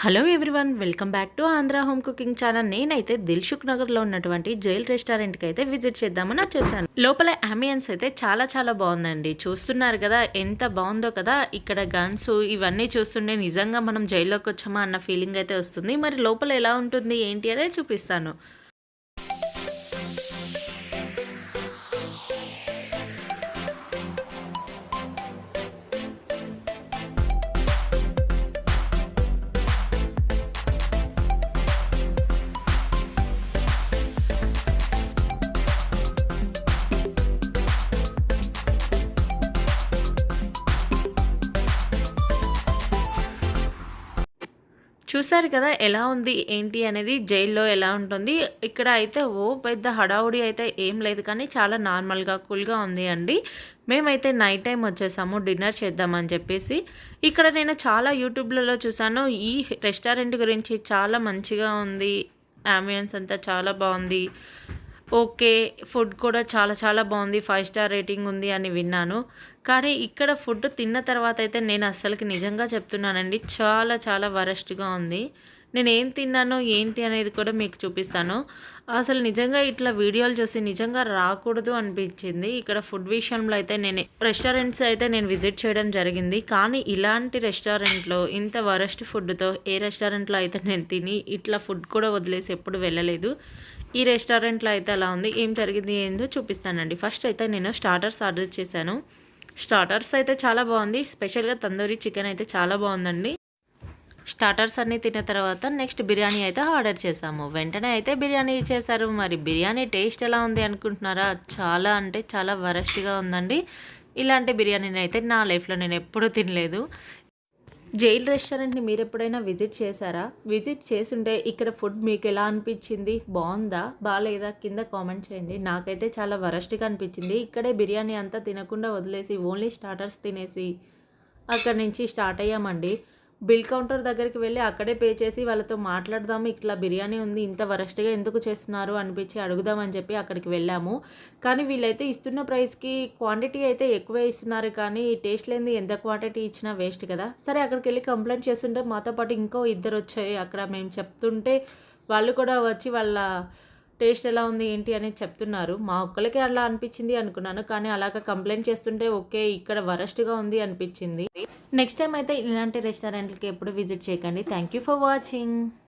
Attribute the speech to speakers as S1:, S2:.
S1: Hello everyone welcome back to Andhra home cooking channel. నేనైతే దిల్షుక్ నగర్లో ఉన్నటువంటి జైల్ రెస్టారెంట్కి అయితే విజిట్ చేద్దామని వచ్చేసాను. లోపల అంబియన్స్ అయితే చాలా చాలా బాగుందండి. చూస్తున్నారు కదా ఎంత బాగుందో కదా ఇక్కడ గన్స్ ఇవన్నీ చూస్తుంటే నిజంగా మనం జైల్లోకి వచ్చామా అన్న ఫీలింగ్ అయితే వస్తుంది. మరి లోపల ఎలా ఉంటుంది ఏంటి అనేది చూపిస్తాను. చూసారు కదా ఎలా ఉంది ఏంటి అనేది జైల్లో ఎలా ఉంటుంది. ఇక్కడ అయితే ఓ పెద్ద హడావుడి అయితే ఏం లేదు కానీ చాలా నార్మల్గా కూల్గా ఉంది అండి. మేమైతే నైట్ టైం వచ్చేసాము డిన్నర్ చేద్దామని చెప్పేసి. ఇక్కడ నేను చాలా యూట్యూబ్లలో చూసాను ఈ రెస్టారెంట్ గురించి చాలా మంచిగా ఉంది అంబియన్స్ అంతా చాలా బాగుంది. ఓకే ఫుడ్ కూడా చాలా చాలా బాగుంది ఫైవ్ స్టార్ రేటింగ్ ఉంది అని విన్నాను. కానీ ఇక్కడ ఫుడ్ తిన్న తర్వాత అయితే నేను అస్సలకి నిజంగా చెప్తున్నానండి చాలా చాలా వరస్ట్గా ఉంది. నేను ఏం తిన్నానో ఏంటి అనేది కూడా మీకు చూపిస్తాను. అసలు నిజంగా ఇట్లా వీడియోలు చూసి నిజంగా రాకూడదు అనిపించింది. ఇక్కడ ఫుడ్ విషయంలో అయితే నేను రెస్టారెంట్స్ అయితే నేను విజిట్ చేయడం జరిగింది. కానీ ఇలాంటి రెస్టారెంట్లో ఇంత వరస్ట్ ఫుడ్తో ఏ రెస్టారెంట్లో అయితే నేను తిని ఇట్లా ఫుడ్ కూడా వదిలేసి ఎప్పుడు వెళ్ళలేదు. ఈ రెస్టారెంట్లో అయితే అలా ఉంది ఏం జరిగింది ఏందో చూపిస్తానండి. ఫస్ట్ అయితే నేను స్టార్టర్స్ ఆర్డర్ చేశాను. స్టార్టర్స్ అయితే చాలా బాగుంది. స్పెషల్గా తందూరి చికెన్ అయితే చాలా బాగుందండి. స్టార్టర్స్ అన్నీ తిన్న తర్వాత నెక్స్ట్ బిర్యానీ అయితే ఆర్డర్ చేసాము వెంటనే అయితే బిర్యానీ ఇచ్చేసారు మరి బిర్యానీ టేస్ట్ ఎలా ఉంది అనుకుంటున్నారా? చాలా అంటే చాలా వరస్ట్గా ఉందండి. ఇలాంటి బిర్యానీని అయితే నా లైఫ్లో నేను ఎప్పుడూ తినలేదు. జైల్ రెస్టారెంట్ని మీరు ఎప్పుడైనా విజిట్ చేశారా? విజిట్ చేసుంటే ఇక్కడ ఫుడ్ మీకు ఎలా అనిపించింది? బాగుందా? బాగాలేదా కింద కామెంట్ చేయండి. నాకైతే చాలా వరస్ట్గా అనిపించింది. ఇక్కడే బిర్యానీ అంతా తినకుండా వదిలేసి ఓన్లీ స్టార్టర్స్ తినేసి అక్కడి నుంచి స్టార్ట్ అయ్యామండి. బిల్ కౌంటర్ దగ్గరికి వెళ్ళి అక్కడే పే చేసి వాళ్ళతో మాట్లాడదాము ఇట్లా బిర్యానీ ఉంది ఇంత వరస్ట్గా ఎందుకు చేస్తున్నారు అనిపించి అడుగుదామని చెప్పి అక్కడికి వెళ్ళాము. కానీ వీళ్ళైతే ఇస్తున్న ప్రైస్కి క్వాంటిటీ అయితే ఎక్కువే ఇస్తున్నారు కానీ టేస్ట్ లేని ఎంత క్వాంటిటీ ఇచ్చినా వేస్ట్ కదా. సరే అక్కడికి వెళ్ళి కంప్లైంట్ చేస్తుంటే మాతో పాటు ఇంకో ఇద్దరు వచ్చాయి అక్కడ మేము చెప్తుంటే వాళ్ళు కూడా వచ్చి వాళ్ళ టేస్ట్ ఎలా ఉంది ఏంటి అనేది చెప్తున్నారు. మా ఒక్కరికి అలా అనిపించింది అనుకున్నాను కానీ అలాగ కంప్లైంట్ చేస్తుంటే ఓకే ఇక్కడ వరస్ట్గా ఉంది అనిపించింది. నెక్స్ట్ టైం అయితే ఇలాంటి రెస్టారెంట్లకి ఎప్పుడు విజిట్ చేయకండి. Thank you for watching.